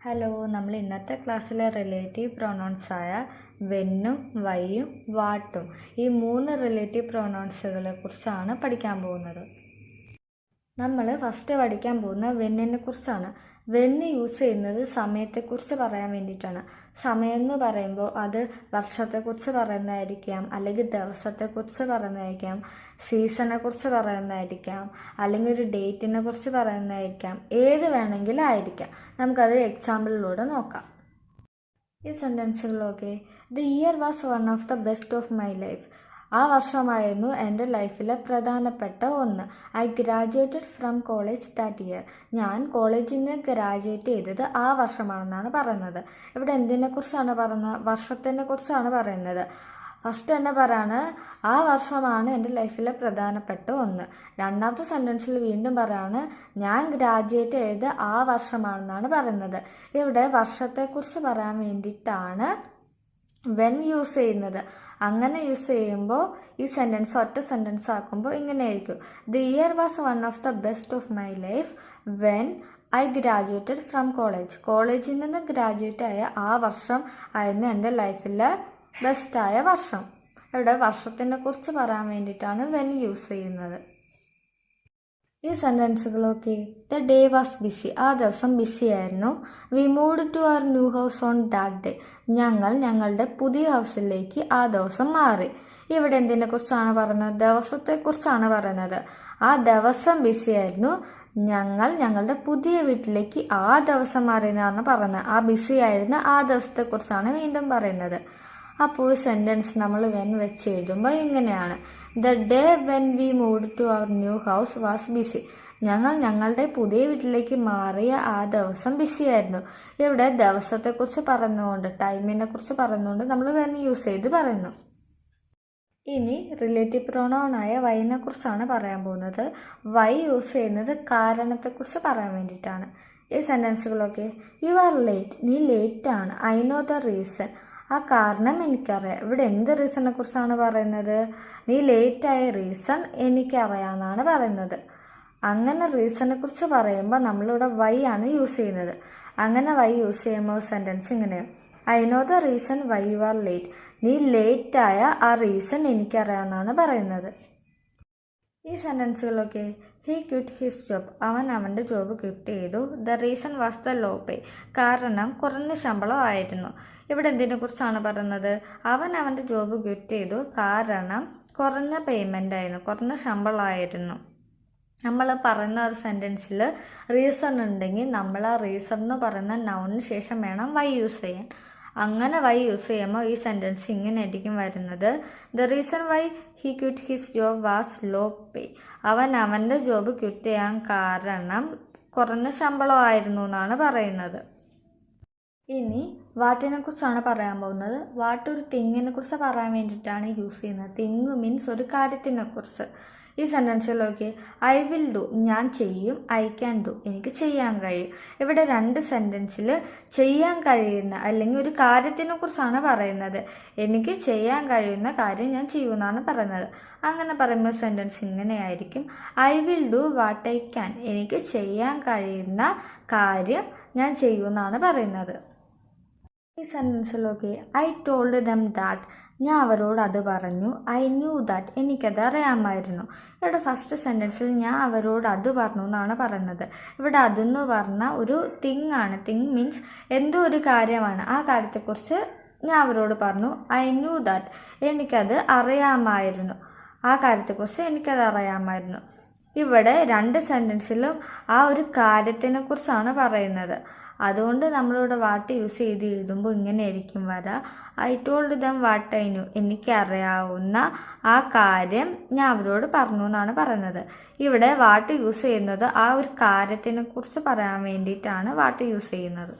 Hello നമ്മൾ ഇന്നത്തെ ക്ലാസ്സിലെ റിലേറ്റീവ് പ്രൊണൗൺസായ വെന്നും വൈയും വാട്ടും ഈ മൂന്ന് റിലേറ്റീവ് പ്രൊണൗൺസുകളെ കുറിച്ചാണ് പഠിക്കാൻ പോകുന്നത്. നമ്മൾ ഫസ്റ്റ് പഠിക്കാൻ പോകുന്ന വെന്നിനെ കുറിച്ചാണ്. വെന്ന് യൂസ് ചെയ്യുന്നത് സമയത്തെക്കുറിച്ച് പറയാൻ വേണ്ടിയിട്ടാണ്. സമയം എന്ന് പറയുമ്പോൾ അത് വർഷത്തെക്കുറിച്ച് പറയുന്നതായിരിക്കാം അല്ലെങ്കിൽ ദിവസത്തെക്കുറിച്ച് പറയുന്നതായിരിക്കാം സീസണെക്കുറിച്ച് പറയുന്നതായിരിക്കാം അല്ലെങ്കിൽ ഒരു ഡേറ്റിനെ കുറിച്ച് പറയുന്നതായിരിക്കാം ഏത് വേണമെങ്കിലും ആയിരിക്കാം. നമുക്കത് എക്സാമ്പിളിലൂടെ നോക്കാം. ഈ സെന്റൻസുകളൊക്കെ the year was one of the best of my life ആ വർഷമായിരുന്നു എന്റെ ലൈഫിലെ പ്രധാനപ്പെട്ട ഒന്ന്. I graduated from college that year. ഞാൻ കോളേജിൽ നിന്ന് ഗ്രാജുവേറ്റ് ചെയ്തത് ആ വർഷമാണെന്നാണ് പറയുന്നത്. ഇവിടെ എന്തിനെക്കുറിച്ചാണ് പറയുന്നത് വർഷത്തിനെ കുറിച്ചാണ് പറയുന്നത്? ഫസ്റ്റ് തന്നെ പറയാണ് ആ വർഷമാണ് എന്റെ ലൈഫിലെ പ്രധാനപ്പെട്ട ഒന്ന്. രണ്ടാമത്തെ സെന്റൻസിൽ വീണ്ടും പറയാണ് ഞാൻ ഗ്രാജുവേറ്റ് ചെയ്ത് ആ വർഷമാണെന്നാണ് പറയുന്നത്. ഇവിടെ വർഷത്തെക്കുറിച്ച് പറയാൻ വേണ്ടിയിട്ടാണ് വെൻ യൂസ് ചെയ്യുന്നത്. അങ്ങനെ യൂസ് ചെയ്യുമ്പോൾ ഈ സെന്റൻസ് ഒറ്റ സെന്റൻസ് ആക്കുമ്പോൾ ഇങ്ങനെയായിരിക്കും the year was one of the best of my life when I graduated from college കോളേജിൽ നിന്ന് ഗ്രാജുവേറ്റ് ആയ ആ വർഷം ആയിരുന്നു എന്റെ ലൈഫിലെ ബെസ്റ്റായ വർഷം. ഇവിടെ വർഷത്തിനെ കുറിച്ച് പറയാൻ വേണ്ടിയിട്ടാണ് വെൻ യൂസ് ചെയ്യുന്നത്. ഈ സെന്റൻസുകളൊക്കെ ദ ഡേ വാസ് ബിസി ആ ദിവസം ബിസി ആയിരുന്നു. We moved to our new house on that day ഞങ്ങൾ ഞങ്ങളുടെ പുതിയ ഹൗസിലേക്ക് ആ ദിവസം മാറി. ഇവിടെ എന്തിനെ കുറിച്ചാണ് പറയുന്നത്? ദിവസത്തെക്കുറിച്ചാണ് പറയുന്നത്. ആ ദിവസം ബിസി ആയിരുന്നു. ഞങ്ങൾ ഞങ്ങളുടെ പുതിയ വീട്ടിലേക്ക് ആ ദിവസം മാറിയെന്നാണ് പറയുന്നത്. ആ ബിസി ആയിരുന്ന ആ ദിവസത്തെക്കുറിച്ചാണ് വീണ്ടും പറയുന്നത്. അപ്പോൾ സെന്റൻസ് നമ്മൾ വെൻ വെച്ച് എഴുതുമ്പോൾ ഇങ്ങനെയാണ്. The day when we move to our new house was busy ഞങ്ങൾ ഞങ്ങളുടെ പുതിയ വീട്ടിലേക്ക് മാറിയ ആ ദിവസം ബിസിയായിരുന്നു ഇവിടെ ദിവസത്തെക്കുറിച്ച് പറഞ്ഞുകൊണ്ട് ടൈമിനെ കുറിച്ച് പറഞ്ഞുകൊണ്ട് നമ്മൾ വെൻ യൂസ് ചെയ്ത് പറയുന്നു. ഇനി റിലേറ്റീവ് പ്രൊണൗണായ വൈനെ കുറിച്ചാണ് പറയാൻ പോകുന്നത്. വൈ യൂസ് ചെയ്യുന്നത് കാരണത്തെക്കുറിച്ച് പറയാൻ വേണ്ടിയിട്ടാണ്. ഈ സെന്റൻസുകളൊക്കെ യു ആർ ലേറ്റ് നീ ലേറ്റ് ആണ്. ഐ നോ ദ റീസൺ ആ കാരണം എനിക്കറിയാം. ഇവിടെ എന്ത് റീസണിനെ കുറിച്ചാണ് പറയുന്നത്? നീ ലേറ്റായ റീസൺ എനിക്കറിയാമെന്നാണ് പറയുന്നത്. അങ്ങനെ റീസണിനെ കുറിച്ച് പറയുമ്പോൾ നമ്മളിവിടെ വൈ ആണ് യൂസ് ചെയ്യുന്നത്. അങ്ങനെ വൈ യൂസ് ചെയ്യുമ്പോൾ സെന്റൻസ് ഇങ്ങനെയാണ് I know the reason why you are late നീ ലേറ്റായ ആ റീസൺ എനിക്കറിയാമെന്നാണ് പറയുന്നത്. ഈ സെന്റൻസുകളൊക്കെ ഹീ ക്വിറ്റ് ഹിസ് ജോബ് അവൻ അവന്റെ ജോബ് ക്വിറ്റ് ചെയ്തു. The reason was the low pay കാരണം കുറഞ്ഞ ശമ്പളം ആയിരുന്നു. ഇവിടെ എന്തിനെ കുറിച്ചാണ് പറയുന്നത്? അവൻ അവന്റെ ജോബ് ക്വിറ്റ് ചെയ്തു. കാരണം കുറഞ്ഞ പേയ്മെന്റ് ആയിരുന്നു. കുറഞ്ഞ ശമ്പളമായിരുന്നു. നമ്മൾ പറയുന്ന ഒരു സെന്റൻസിൽ റീസൺ ഉണ്ടെങ്കിൽ നമ്മൾ ആ റീസൺ എന്ന് പറയുന്ന നൗണിന് ശേഷം വേണം വൈ യൂസ് ചെയ്യാൻ. അങ്ങനെ വൈ യൂസ് ചെയ്യുമ്പോൾ ഈ സെന്റൻസ് ഇങ്ങനെ ആയിരിക്കും വരുന്നത്. The reason why he quit his job was low pay അവൻ അവന്റെ ജോബ് ക്വിറ്റ് ചെയ്യാൻ കാരണം കുറഞ്ഞ ശമ്പളമായിരുന്നു എന്നാണ് പറയുന്നത്. ഇനി വാട്ടിനെ കുറിച്ചാണ് പറയാൻ പോകുന്നത്. വാട്ട് ഒരു തിങ്ങിനെ കുറിച്ച് പറയാൻ വേണ്ടിയിട്ടാണ് യൂസ് ചെയ്യുന്നത്. തിങ് മീൻസ് ഒരു കാര്യത്തിനെ കുറിച്ച് ഈ സെന്റൻസിലൊക്കെ ഐ വിൽ ഡു ഞാൻ ചെയ്യും ഐ ക്യാൻ ഡു എനിക്ക് ചെയ്യാൻ കഴിയും. ഇവിടെ രണ്ട് സെന്റൻസിൽ ചെയ്യാൻ കഴിയുന്ന അല്ലെങ്കിൽ ഒരു കാര്യത്തിനെ കുറിച്ചാണ് പറയുന്നത്. എനിക്ക് ചെയ്യാൻ കഴിയുന്ന കാര്യം ഞാൻ ചെയ്യുമെന്നാണ് പറയുന്നത്. അങ്ങനെ പറയുമ്പോൾ സെന്റൻസ് ഇങ്ങനെയായിരിക്കും. I will do what I can എനിക്ക് ചെയ്യാൻ കഴിയുന്ന കാര്യം ഞാൻ ചെയ്യുമെന്നാണ് പറയുന്നത്. ഈ സെന്റൻസിലൊക്കെ ഐ ടോൾഡ് ദം ദാറ്റ് ഞാൻ അവരോട് അത് പറഞ്ഞു. ഐ ന്യൂ ദാറ്റ് എനിക്കത് അറിയാമായിരുന്നു. ഇവിടെ ഫസ്റ്റ് സെന്റൻസിൽ ഞാൻ അവരോട് അത് പറഞ്ഞു എന്നാണ് പറയുന്നത്. ഇവിടെ അതെന്ന് പറഞ്ഞ ഒരു തിങ് ആണ്. തിങ് മീൻസ് എന്തോ ഒരു കാര്യമാണ്. ആ കാര്യത്തെക്കുറിച്ച് ഞാൻ അവരോട് പറഞ്ഞു. ഐ ന്യൂ ദാറ്റ് എനിക്കത് അറിയാമായിരുന്നു. ആ കാര്യത്തെക്കുറിച്ച് എനിക്കത് അറിയാമായിരുന്നു. ഇവിടെ രണ്ട് സെന്റൻസിലും ആ ഒരു കാര്യത്തിനെ കുറിച്ചാണ് പറയുന്നത്. അതുകൊണ്ട് നമ്മളിവിടെ വാട്ട് യൂസ് ചെയ്ത് എഴുതുമ്പോൾ ഇങ്ങനെയായിരിക്കും വരിക I told them what I knew എനിക്കറിയാവുന്ന ആ കാര്യം ഞാൻ അവരോട് പറഞ്ഞു എന്നാണ് പറയുന്നത്. ഇവിടെ വാട്ട് യൂസ് ചെയ്യുന്നത് ആ ഒരു കാര്യത്തിനെ കുറിച്ച് പറയാൻ വേണ്ടിയിട്ടാണ് വാട്ട് യൂസ് ചെയ്യുന്നത്.